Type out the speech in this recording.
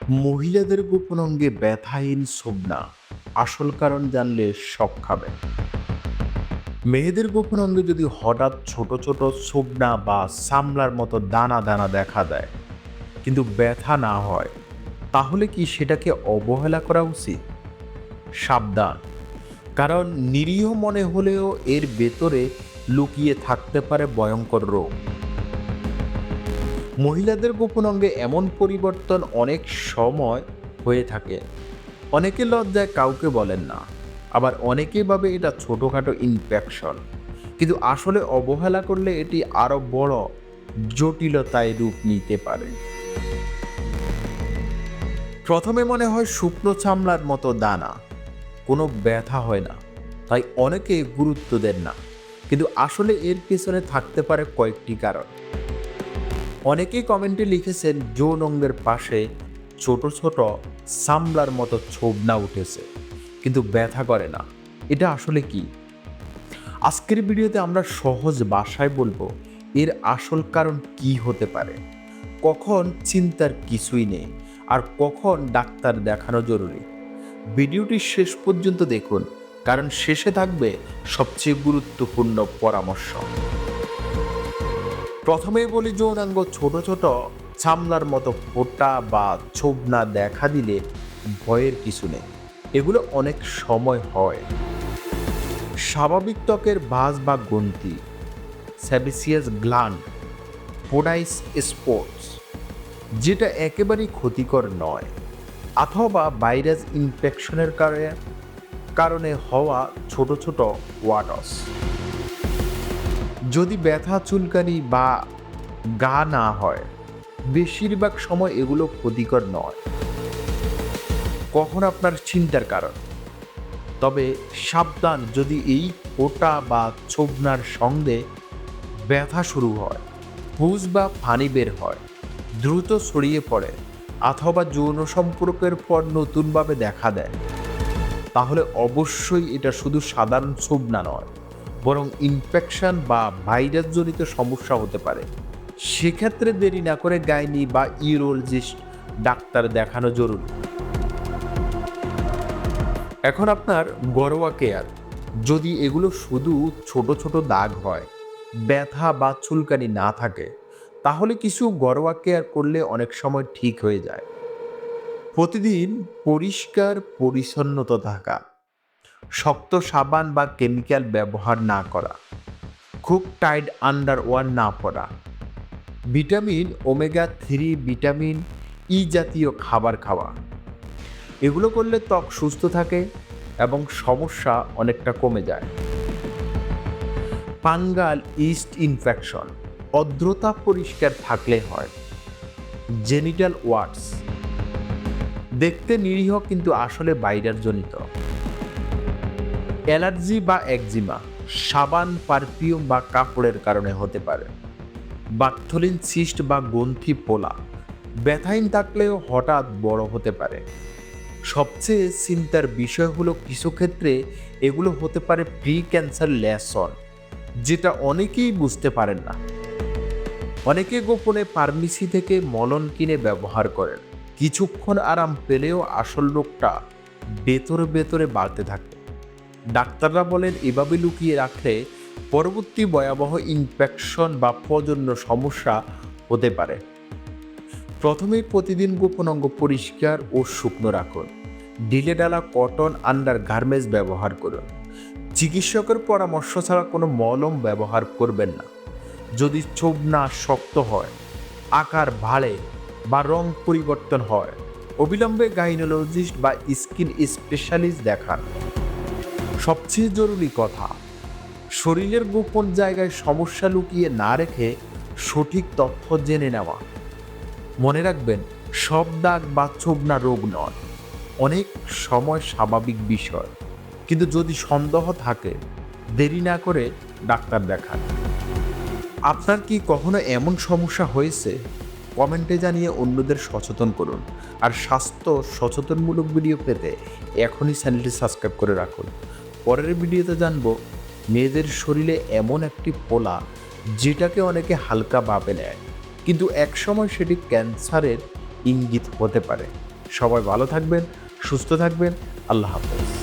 মহিলাদের গোপন অঙ্গে ব্যথাহীন সোবনা আসল কারণ জানলে শখ খাবে মেয়েদের গোপন অঙ্গে যদি হঠাৎ ছোট ছোট সোবনা বা সামলার মতো দানা দানা দেখা দেয়, কিন্তু ব্যথা না হয়, তাহলে কি সেটাকে অবহেলা করা উচিত? সাবধান, কারণ নিরীহ মনে হলেও এর ভেতরে লুকিয়ে থাকতে পারে ভয়ঙ্কর রোগ। মহিলাদের গোপন অঙ্গে এমন পরিবর্তন অনেক সময় হয়ে থাকে। অনেকে লজ্জায় কাউকে বলেন না, আবার অনেকে ভাবে এটা ছোটোখাটো ইনফেকশন কিন্তু আসলে অবহেলা করলে এটি আরও বড় জটিলতায় রূপ নিতে পারে। প্রথমে মনে হয় শুকনো চামড়ার মতো দানা, কোনো ব্যথা হয় না, তাই অনেকে গুরুত্ব দেন না। কিন্তু আসলে এর পেছনে থাকতে পারে কয়েকটি কারণ। অনেকেই কমেন্টে লিখেছেন যৌন অঙ্গের পাশে ছোট ছোট সামলার মতো ছোবনা উঠেছে, কিন্তু ব্যথা করে না। এটা আসলে কি? আজকের ভিডিওতে আমরা সহজ ভাষায় বলব, এর আসল কারণ কি হতে পারে? কখন চিন্তার কিছুই নেই, আর কখন ডাক্তার দেখানো জরুরি? ভিডিওটি শেষ পর্যন্ত দেখুন, কারণ শেষে থাকবে সবচেয়ে গুরুত্বপূর্ণ পরামর্শ। প্রথমে বলি যৌনাঙ্গ ছোট ছোট চামলার মতো ফোটা বা ছোবনা দেখা দিলে ভয়ের কিছু নেই। এগুলো অনেক সময় হয়। স্বাভাবিক ত্বকের বাস বা গ্রন্থি স্যাবিসিয়াস গ্ল্যান্ড, পোডাইস স্পোর্টস, যেটা একেবারেই ক্ষতিকর নয়, অথবা ভাইরাস ইনফেকশনের কারণে কারণে হওয়া ছোট ছোট ওয়াটস যদি ব্যথা, চুলকানি বা গা না হয়, বেশিরভাগ সময় এগুলো ক্ষতিকর নয়। কখন আপনার চিন্তার কারণ? তবে সাবধান যদি এই ফোটা বা ছোবনার সঙ্গে ব্যথা শুরু হয় হুজ বা পানি বের হয়, দ্রুত ছড়িয়ে পড়ে অথবা যৌন সম্পর্কের পর নতুনভাবে দেখা দেয়, তাহলে অবশ্যই এটা শুধু সাধারণ ছোবনা নয়। বরং ইনফেকশন বা ভাইরাসজনিত সমস্যা হতে পারে। সেক্ষেত্রে দেরি না করে গাইনি বা ইউরোলজিস্ট ডাক্তার দেখানো জরুরি। এখন আপনার গরোয়া কেয়ার যদি এগুলো শুধু ছোট ছোট দাগ হয়, ব্যথা বা চুলকানি না থাকে, তাহলে কিছু গরোয়া কেয়ার করলে অনেক সময় ঠিক হয়ে যায়। প্রতিদিন পরিষ্কার পরিচ্ছন্নতা থাকা শক্ত সাবান বা কেমিক্যাল ব্যবহার না করা। খুব টাইট আন্ডার ওয়ার না পড়া vitamin omega three vitamin, E জাতীয় খাবার খাওয়া। এগুলো করলে ত্বক সুস্থ থাকে এবং সমস্যা অনেকটা কমে যায়। পাঙ্গাল ইস্ট ইনফেকশন অদ্রতা পরিষ্কার থাকলে হয়। জেনিটাল ওয়ার্ডস দেখতে নিরীহ কিন্তু আসলে বাইরের জনিত। অ্যালার্জি বা একজিমা, সাবান, পারফিউম বা কাপড়ের কারণে হতে পারে। বাথলিন সিস্ট বা গ্রন্থি পোলা ব্যথাহীন থাকলেও হঠাৎ বড় হতে পারে। সবচেয়ে চিন্তার বিষয় হলো কিছু ক্ষেত্রে এগুলো হতে পারে প্রি ক্যান্সার ল্যাসন যেটা অনেকেই বুঝতে পারেন না। অনেকে গোপনে ফার্মেসি থেকে মলন কিনে ব্যবহার করেন। কিছুক্ষণ আরাম পেলেও আসল রোগটা ভেতরে ভেতরে বাড়তে থাকে। ডাক্তাররা বলেন, এভাবে লুকিয়ে রাখলে পরবর্তী ভয়াবহ ইনফেকশন বা প্রজন্য সমস্যা হতে পারে। প্রথমেই প্রতিদিন গোপন অঙ্গ পরিষ্কার ও শুকনো রাখুন। ঢিলে ডালা কটন আন্ডার গার্মেন্টস ব্যবহার করুন। চিকিৎসকের পরামর্শ ছাড়া কোনো মলম ব্যবহার করবেন না। যদি চোবনা শক্ত হয়, আকার বাড়ে বা রং পরিবর্তন হয়, অবিলম্বে গাইনোলজিস্ট বা স্কিন স্পেশালিস্ট দেখান। সবচেয়ে জরুরি কথা, শরীরের গোপন জায়গায় সমস্যা লুকিয়ে না রেখে সঠিক তথ্য জেনে নেওয়া। মনে রাখবেন, সব দাগ বা চোবনা রোগ নয়, অনেক সময় স্বাভাবিক বিষয়। কিন্তু যদি সন্দেহ থাকে, দেরি না করে ডাক্তার দেখান। আপনার কি কখনো এমন সমস্যা হয়েছে? কমেন্টে জানিয়ে অন্যদের সচেতন করুন। আর স্বাস্থ্য সচেতনমূলক ভিডিও পেতে এখনই চ্যানেলটি সাবস্ক্রাইব করে রাখুন। পরের ভিডিওতে জানব, মেয়েদের শরীরে এমন একটি পোলা যেটাকে অনেকে হালকা ভাবে নেয়। কিন্তু একসময় সেটি ক্যান্সারের ইঙ্গিত হতে পারে। সবাই ভালো থাকবেন, সুস্থ থাকবেন, আল্লাহ হাফেজ।